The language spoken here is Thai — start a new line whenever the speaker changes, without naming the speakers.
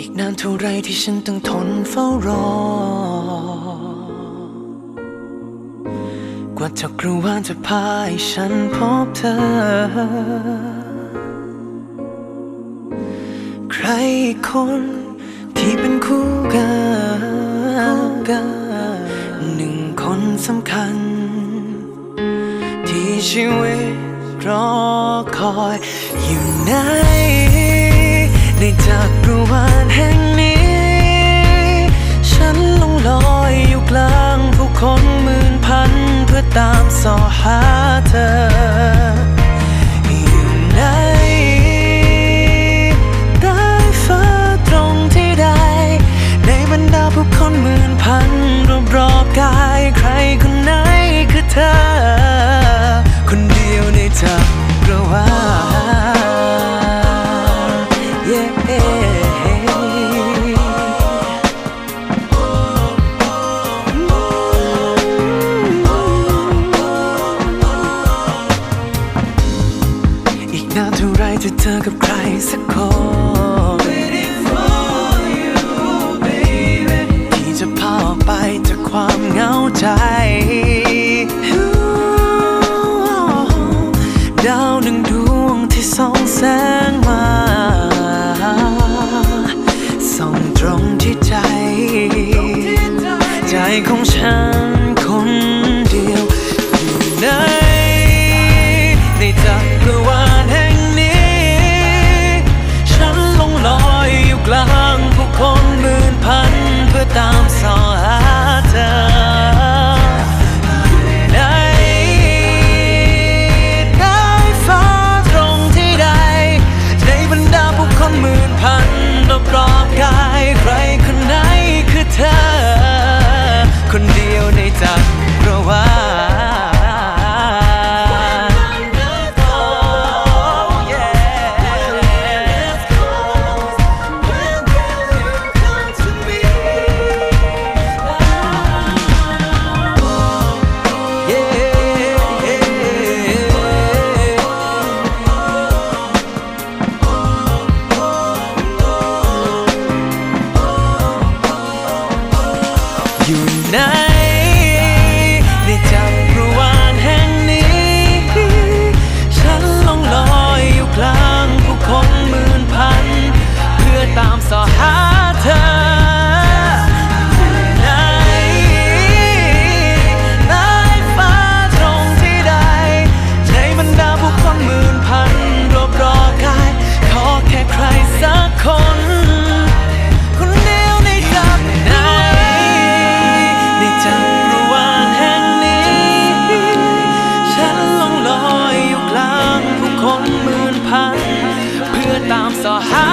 อีกนานเท่าไรที่ฉันต้องทนเฝ้ารอ กว่าจักรวาลจะพาให้ฉันพบเธอ ใครคนที่เป็นคู่กันหนึ่งคนสำคัญ ที่ชีวิตรอคอยอยู่ไหน ในจักรวาลแห่งนี้ ฉันลงลอยอยู่กลางผู้คนหมื่นพันเพื่อตามสอหาเธออยู่ไหนใต้ฟ้าตรงที่ใดในบรรดาผู้คนหมื่นพันรอบรอบกายใครคนไหนคือเธอ คนเดียวในจักรวาล จะเจอกับใครสักคนที่จะพาออกไปจากความเหงาใจ ดาวหนึ่งดวงที่ส่องแสงมาส่องตรงที่ใจ ใจของฉันคน สอหาเธอในในฟ้าตรงที่ใด ในบรรดาผู้คนหมื่นพันรอบรอกาย ขอแค่ใครสักคนคนเดียวในจับในในจักรวาลแห่งนี้ ฉันล่องลอยอยู่กลางผู้คนหมื่นพัน เพื่อตามสอหา